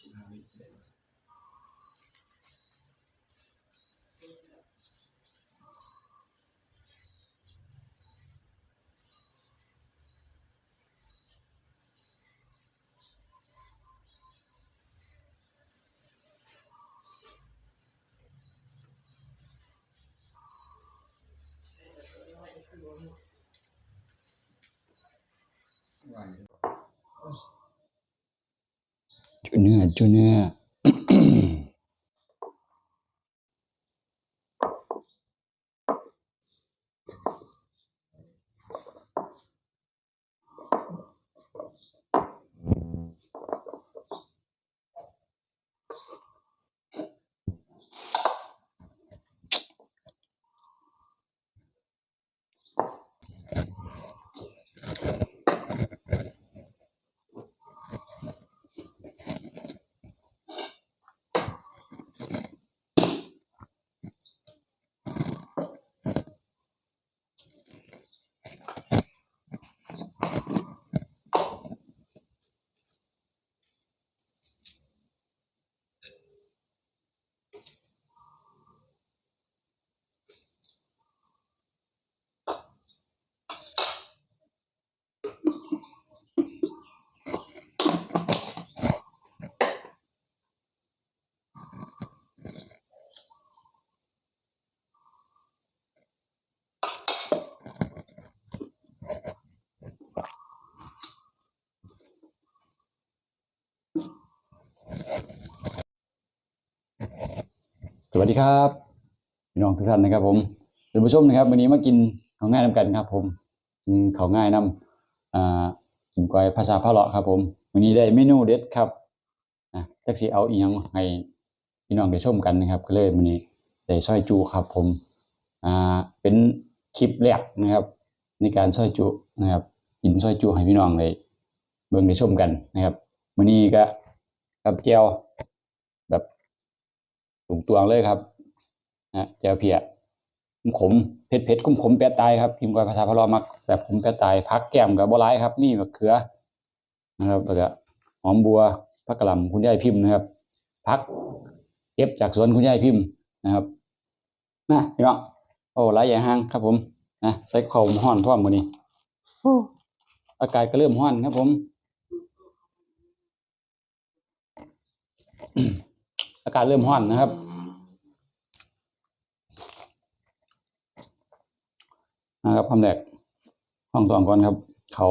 สิบห้าวิเเนื้อจุเนื้อ สวัสดีครับพี่น้องทุกท่านนะครับผมท่านผู้ชมนะครับ วันนี้มากินข้าวง่ายน้ำกันครับ ผมกินข้าวง่ายน้ำอ่ากินก้อยภาษาพะเลาะครับ ผมวันนี้ได้เมนูเด็ดครับอะจักสีเอาอีหยังให้พี่น้องได้ชมกันนะครับ ก็เลยวันนี้ได้ซอยจูครับ ผมอ่าเป็นคลิปแรกนะครับ ในการซอยจุนะครับกินซอยจุให้พี่น้องได้เบิ่งได้ชมกันนะครับวันนี้ก็กับแจวแบบ ถุงตวงเลยครับนะเจอเพียขมเผ็ดเผ็ดขมขมๆแปะตายครับทีมกอยภาษาพะเลอมักแบบขมแปะตายพักแก้มกับบัวร้ายครับ นี่มะเขือนะครับแล้วก็หอมบัวพักกะหล่ำคุณยายพิมพ์นะครับพักเก็บจากสวนคุณยายพิมพ์นะครับนะพี่น้องโอ้หลายอย่างห้างครับผมนะใส่ข้าวห้อนพร้อมมื้อนี้โอ้อากาศก็เริ่มห้อนครับผมอากาศเริ่มห้อนนะครับ นะครับคำแรกห้องตองก่อนครับ เขา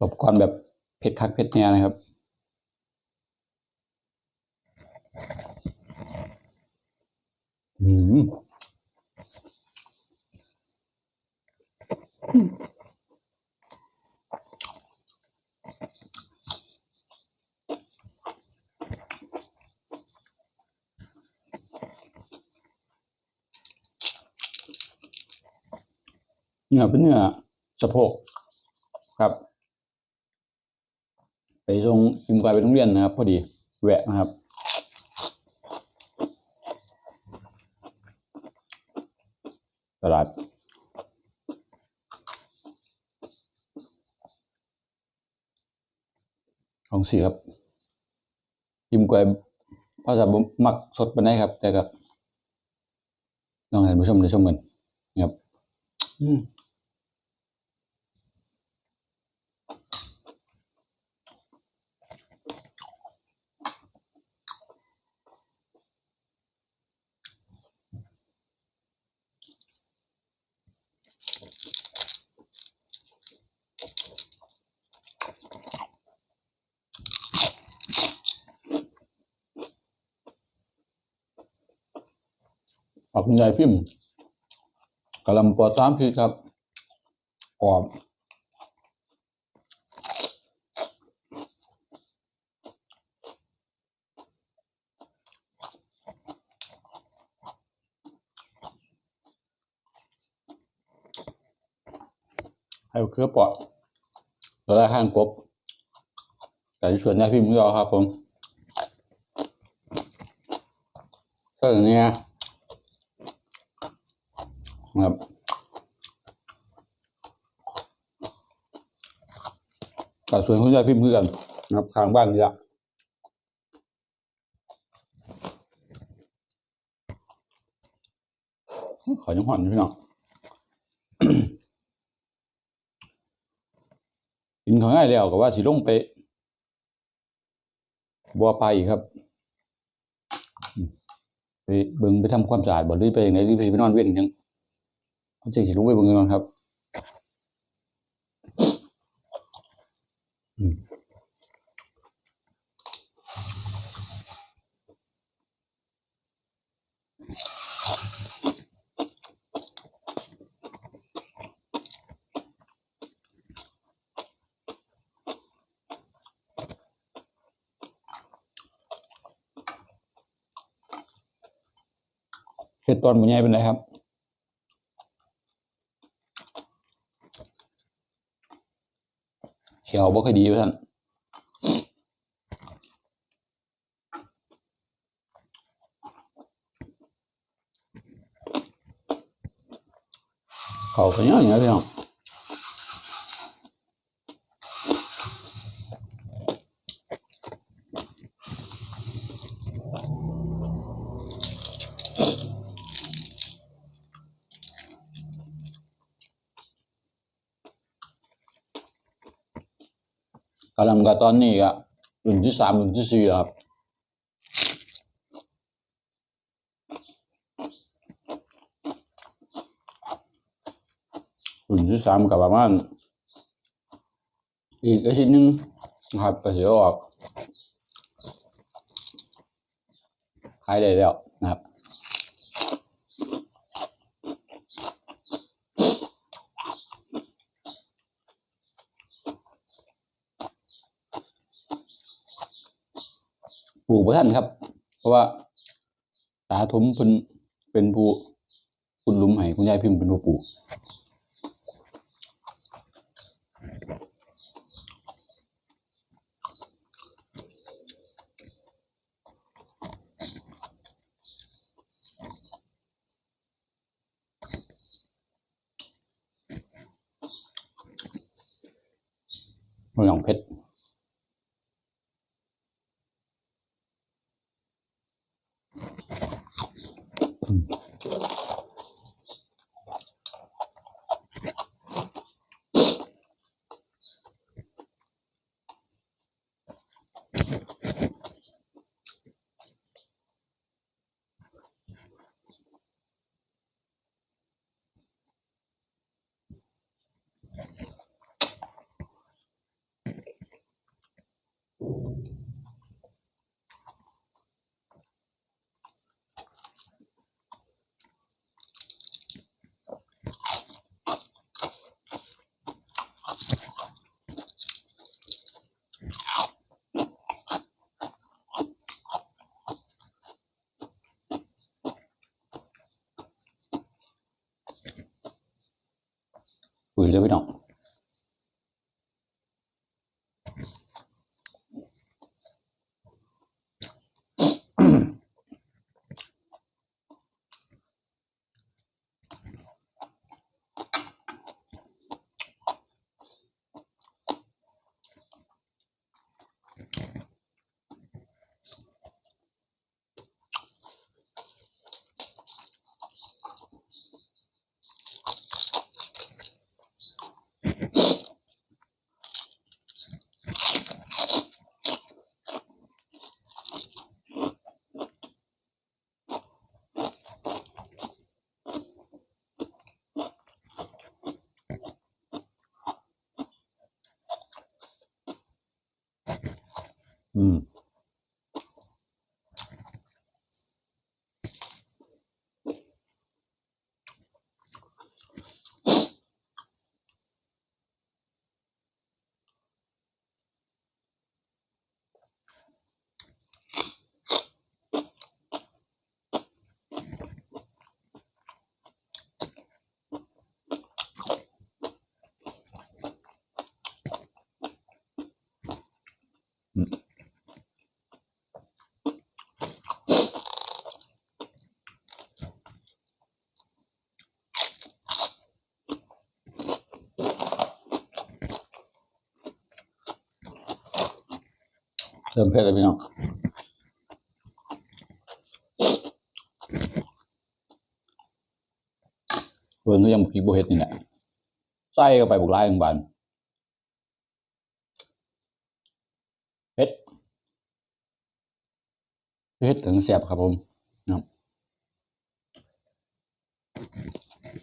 ตบก่อนแบบเผ็ดคักเผ็ดแน่นะครับอืม เนื้อเป็นเนื้อสะโพกครับไปส่งจิมกายไปโรงเรียนนะครับ พอดีแวะนะครับตลาดของสีครับจิมกายภาษาบมักสดไปานครับ แต่ก็ลองให้ท่านผู้ชมได้ชมกันนะครับ อืม ขอบคุณยายพิมพ์กะลำปอดสามพีครับกรอบให้เครือปอดแล้วได้ข้างกบแต่ชวนยายพิมพ์ก็เอาครับผมก็อย่างเนี้ย ครับ กับส วนคุณยายพิมพ์เพื่อนนะครับข้างบ้านนี่ละขอยังหอนอยู่พี่น้องกินของง่ายแล้วก็ว่าสิลงไปบัวไปอีกครับไปเบิ่งไปทำความสะอาดบ่หรือไปอย่างไรหรือไปนอนเว้นยังเขาจะสิลงไปเบิ่งกันก่อนครับ อืม เฮ็ดตอนบ่ใหญ่เป็นไรครับ เขียวบ่ค่อยดีว่าท่านเขาเป็นยังไงนี้พี่น้องกำลังกับ ตอนนี้ก็รุ่นที่สามรุ่นที่สี่ครับรุ่นที่สามกับประมาณอีกอาทิตย์หนึงนะครับก็จะออกขายได้แล้วนะครับ ปลูกไว้ท่านครับ เพราะว่าตาทมเป็นเป็นผู้คุณลุมให้คุณยายพิมพ์เป็นผู้ปลูกเมืองเพชร ปุ๋ยเลย พี่ เติมเผ็ดเลยพี่น้องเบิ่งก็ยังพีโบเฮ็ดนี่แหละใส่เข้าไปบุกไล่ทังบานเผ็ดเผ็ดถึงแสบครับผมนะครับ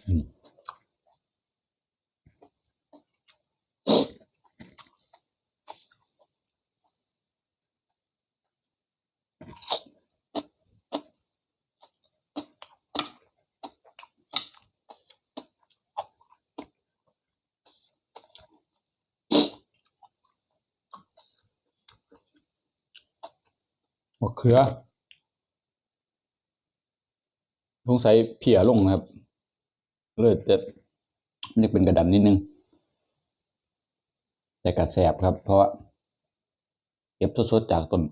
อืม มะ เขือสงสัยเพียลงนะครับ เลยจะมันจะเป็นกระดำนิดนึง แต่กระแสบครับ เพราะเก็บสดๆจากต้น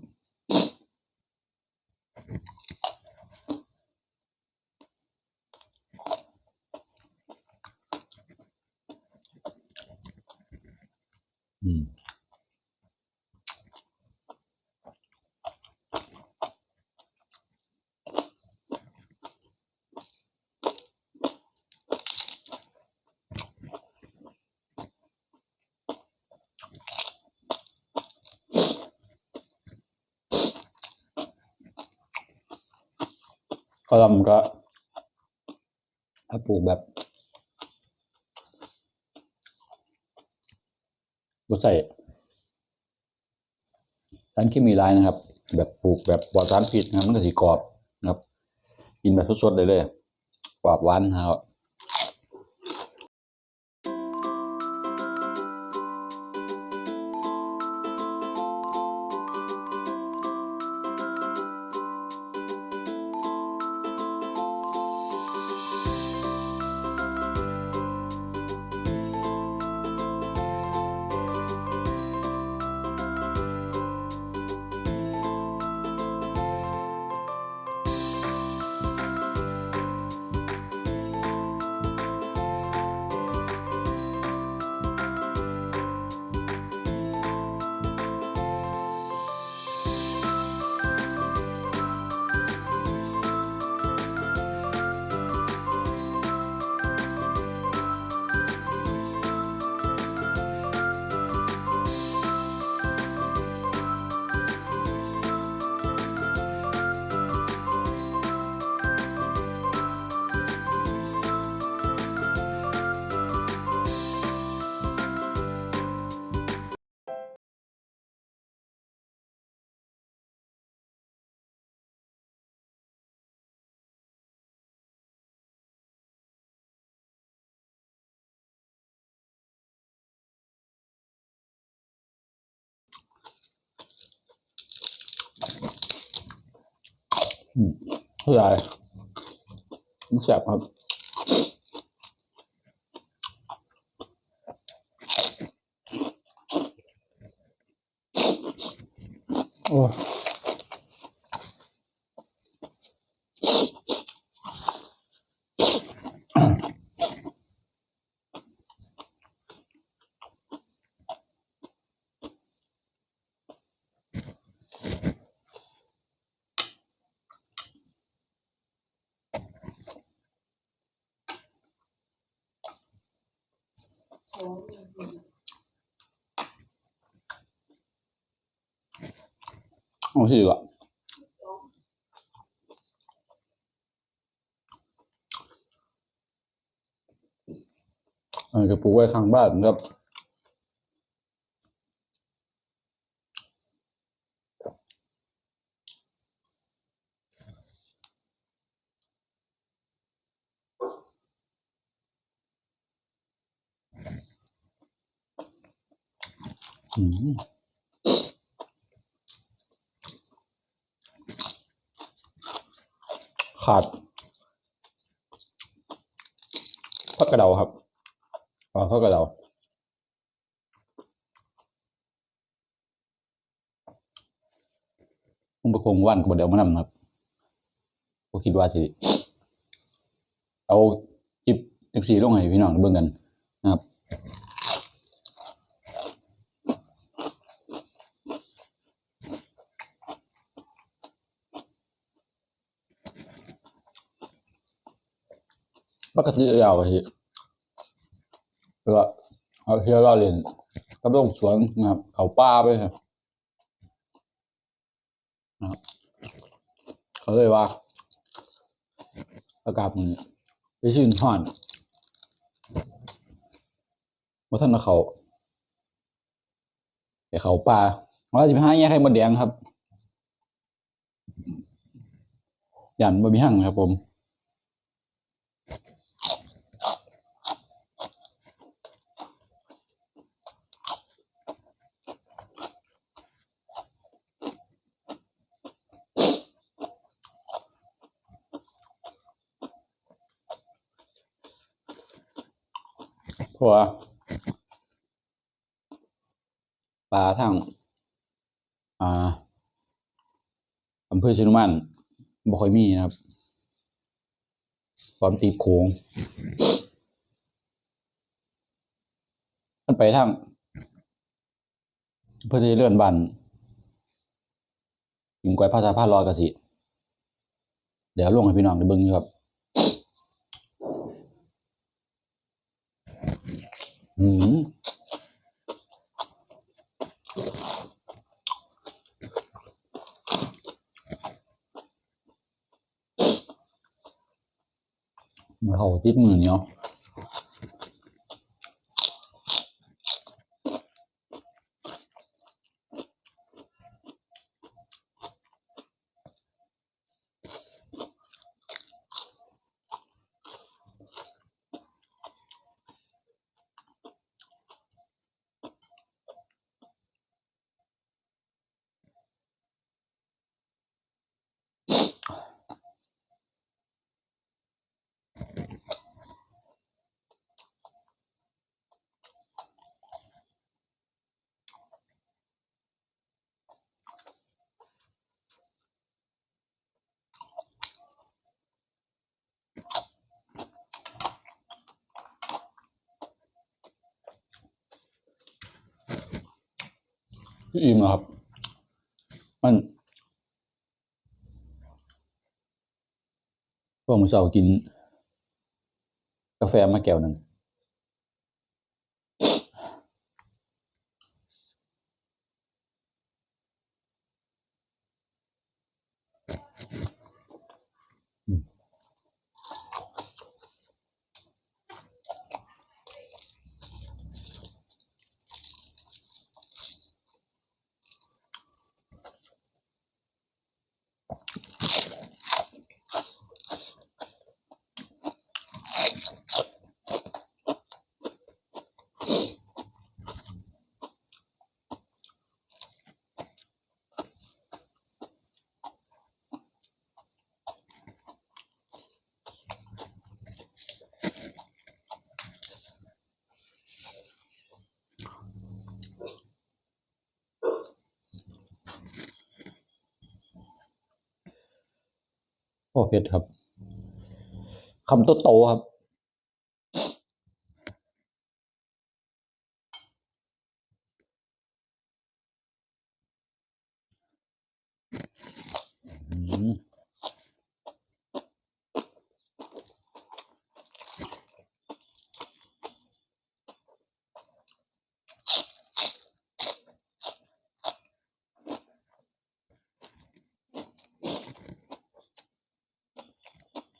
อืม อ้อมก็ ถ้าปลูกแบบก็ใส่สารเคมีลายนะครับ แบบปลูกแบบปลอดสารพิษนะครับมันก็สีกรอบนะครับ กินแบบสดๆเลยเลยกรอบหวานนะครับ อืมเท่าไหร่มันแสบครับโอ้ โอ้ที่อะอันนี้ก็ปลูกไว้ข้างบ้านครับ ขาดพักกระเดาครับอ๋อพักกระเดาผมประคงว่านกับเดียวมานำครับผมคิดว่าสิเอาคลิปจักสีลงให้พี่น้องเบิ่งกันนะครับ ปกติเราอะที่ก็เอาเที่ยวเราเรียนก็ต้องสวนนะครับเขาป่าไปครับนะครับเขาเลยว่าอากาศมันไปชื่นห่อนว่าท่านมาเขาไปเขาป่าว่าจะไปหาแย่ไข่มดแดงครับ ยันบ่มีหั่งครับผม เพราะว่าปลาทางอ่าอำเภอชนุมันบ่ค่อยมีนะครับความตีบโขงมันไปทางเพื่อที่เลื่อนบันยิงกวยภาษาพาลอยกะสิ เดี๋ยวลงให้พี่น้องได้เบิ่งครับ อืมมือเพี่อิ่มครับ มันพวกมือเสากิน กาแฟมาแก้วหนึ่ง โอ้เพชรครับคำโตโตครับ อืม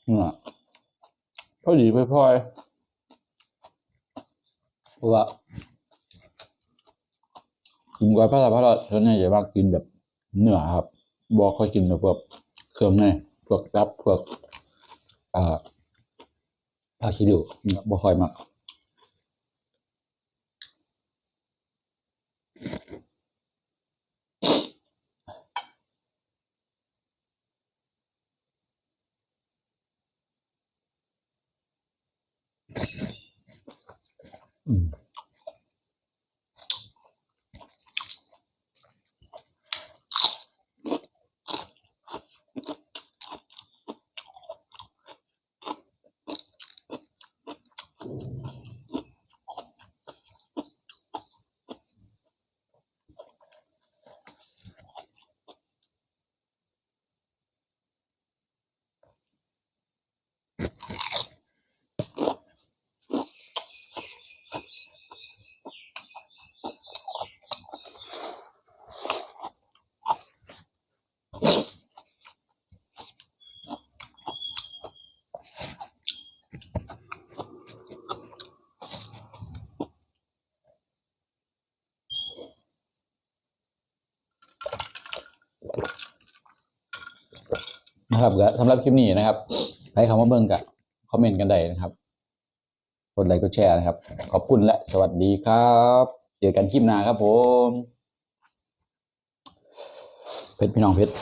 เนี่ยพอดีพลอยเพราะว่ากินกวยพระราพระราชเนี่ยจะมากกินแบบเนื้อครับบอกค่อยกินแบบพวกเครื่องในพวกตับพวกอ่าผักชีดูบ่ค่อยมาก นะครับก็สำหรับคลิปนี้นะครับใครเข้ามาเบิ่งกับคอมเมนต์กันได้นะครับกดไลค์กดแชร์นะครับ ขอบคุณและสวัสดีครับเจอกันคลิปหน้าครับผมเพชรพี่น้องเพชร